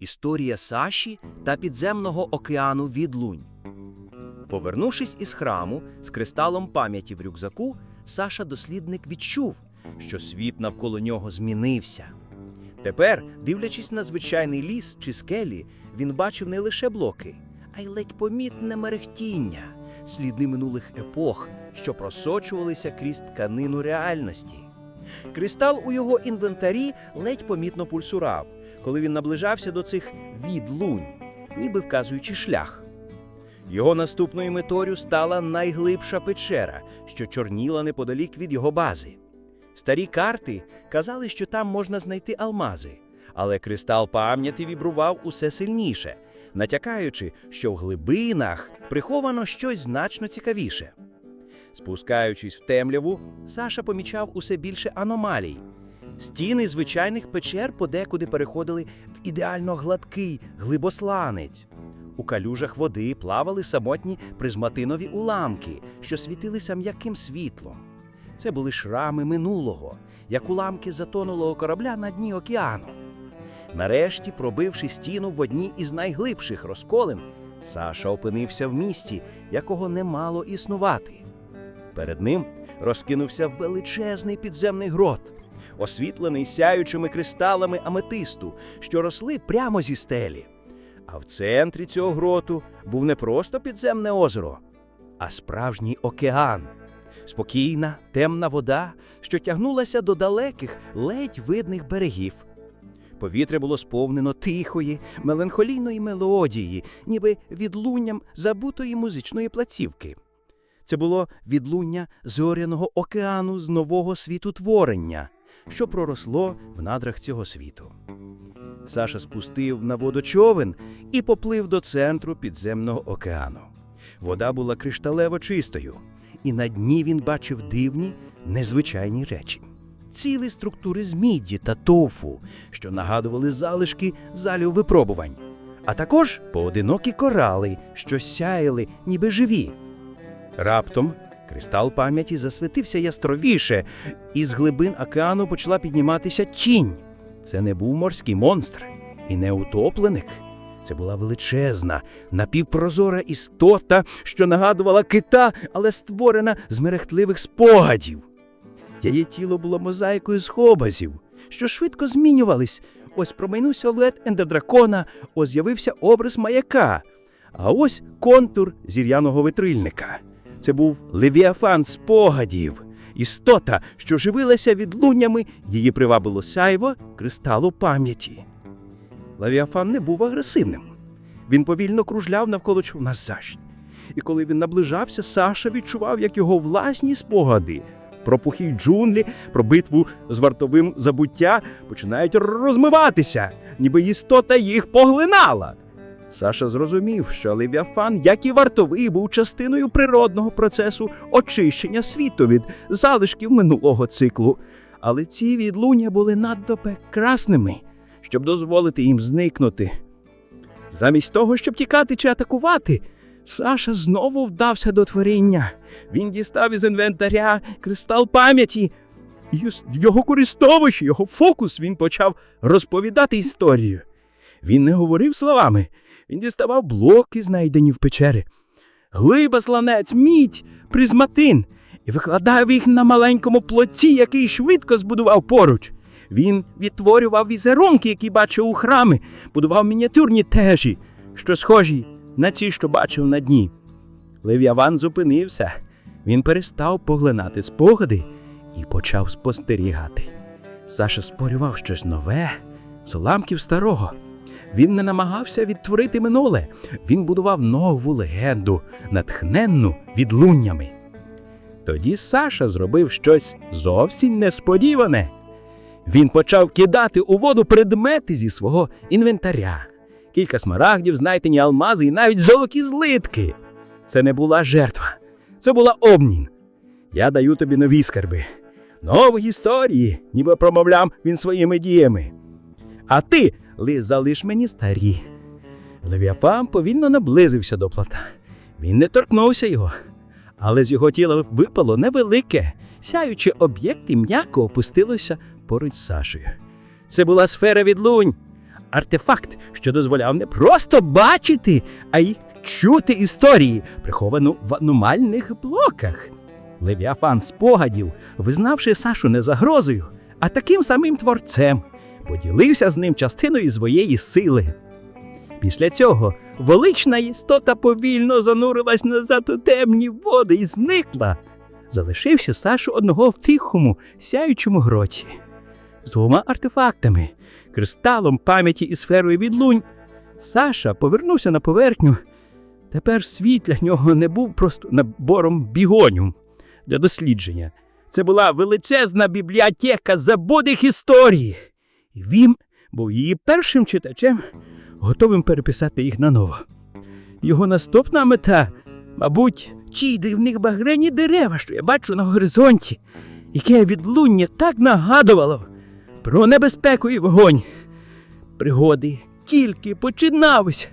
Історія Саші та підземного океану Відлунь. Повернувшись із храму з кристалом пам'яті в рюкзаку, Саша дослідник відчув, що світ навколо нього змінився. Тепер, дивлячись на звичайний ліс чи скелі, він бачив не лише блоки, а й ледь помітне мерехтіння, сліди минулих епох, що просочувалися крізь тканину реальності. Кристал у його інвентарі ледь помітно пульсурав, коли він наближався до цих відлунь, ніби вказуючи шлях. Його наступною метою стала найглибша печера, що чорніла неподалік від його бази. Старі карти казали, що там можна знайти алмази, але кристал пам'яті вібрував усе сильніше, натякаючи, що в глибинах приховано щось значно цікавіше. Спускаючись в темряву, Саша помічав усе більше аномалій. Стіни звичайних печер подекуди переходили в ідеально гладкий глибосланець. У калюжах води плавали самотні призматинові уламки, що світилися м'яким світлом. Це були шрами минулого, як уламки затонулого корабля на дні океану. Нарешті, пробивши стіну в одній із найглибших розколин, Саша опинився в місті, якого не мало існувати. Перед ним розкинувся величезний підземний грот, освітлений сяючими кристалами аметисту, що росли прямо зі стелі. А в центрі цього гроту був не просто підземне озеро, а справжній океан. Спокійна, темна вода, що тягнулася до далеких, ледь видних берегів. Повітря було сповнено тихої, меланхолійної мелодії, ніби відлунням забутої музичної платівки. Це було відлуння зоряного океану з нового світу творення, що проросло в надрах цього світу. Саша спустив на воду човен і поплив до центру підземного океану. Вода була кришталево чистою, і на дні він бачив дивні, незвичайні речі. Цілі структури з міді та тофу, що нагадували залишки залів випробувань, а також поодинокі корали, що сяяли, ніби живі. Раптом кристал пам'яті засвітився ястровіше, і з глибин океану почала підніматися тінь. Це не був морський монстр і не утопленик. Це була величезна, напівпрозора істота, що нагадувала кита, але створена з мерехтливих спогадів. Її тіло було мозаїкою з хобазів, що швидко змінювались. Ось промайнув силует ендердракона, ось з'явився образ маяка, а ось контур зір'яного витрильника. Це був левіафан спогадів, істота, що живилася відлуннями, її привабило сяйво кристалу пам'яті. Левіафан не був агресивним. Він повільно кружляв навколо човна Саші. І коли він наближався, Саша відчував, як його власні спогади про пухі джунглі, про битву з вартовим забуття починають розмиватися, ніби істота їх поглинала. Саша зрозумів, що Левіафан, як і вартовий, був частиною природного процесу очищення світу від залишків минулого циклу. Але ці відлуння були надто прекрасними, щоб дозволити їм зникнути. Замість того, щоб тікати чи атакувати, Саша знову вдався до творіння. Він дістав із інвентаря кристал пам'яті. Його користовуючи, його фокус, він почав розповідати історію. Він не говорив словами, він діставав блоки, знайдені в печері. Глиба, сланець, мідь, призматин, і викладав їх на маленькому плоті, який швидко збудував поруч. Він відтворював візерунки, які бачив у храми, будував мініатюрні тежі, що схожі на ті, що бачив на дні. Лев'яван зупинився. Він перестав поглинати спогади і почав спостерігати. Саша спорював щось нове з уламків старого. Він не намагався відтворити минуле, він будував нову легенду, натхненну відлуннями. Тоді Саша зробив щось зовсім несподіване. Він почав кидати у воду предмети зі свого інвентаря. Кілька смарагдів, знайдені алмази і навіть золоті злитки. Це не була жертва, це була обмін. Я даю тобі нові скарби, нові історії, ніби промовляв він своїми діями. А ти ли залиш мені старі. Левіафан повільно наблизився до плота. Він не торкнувся його, але з його тіла випало невелике, сяючи об'єкт і м'яко опустилося поруч з Сашею. Це була сфера відлунь, артефакт, що дозволяв не просто бачити, а й чути історії, приховану в аномальних блоках. Левіафан спогадів, визнавши Сашу не загрозою, а таким самим творцем, поділився з ним частиною своєї сили. Після цього велична істота повільно занурилась назад у темні води і зникла. Залишився Сашу одного в тихому, сяючому гроті. З двома артефактами кристалом пам'яті і сферою відлунь. Саша повернувся на поверхню. Тепер світ для нього не був просто набором бігоню для дослідження. Це була величезна бібліотека забутих історій. І він був її першим читачем, готовим переписати їх наново. Його наступна мета, мабуть, ті дивних багрені дерева, що я бачу на горизонті, яке відлуння так нагадувало про небезпеку і вогонь. Пригоди тільки починалися.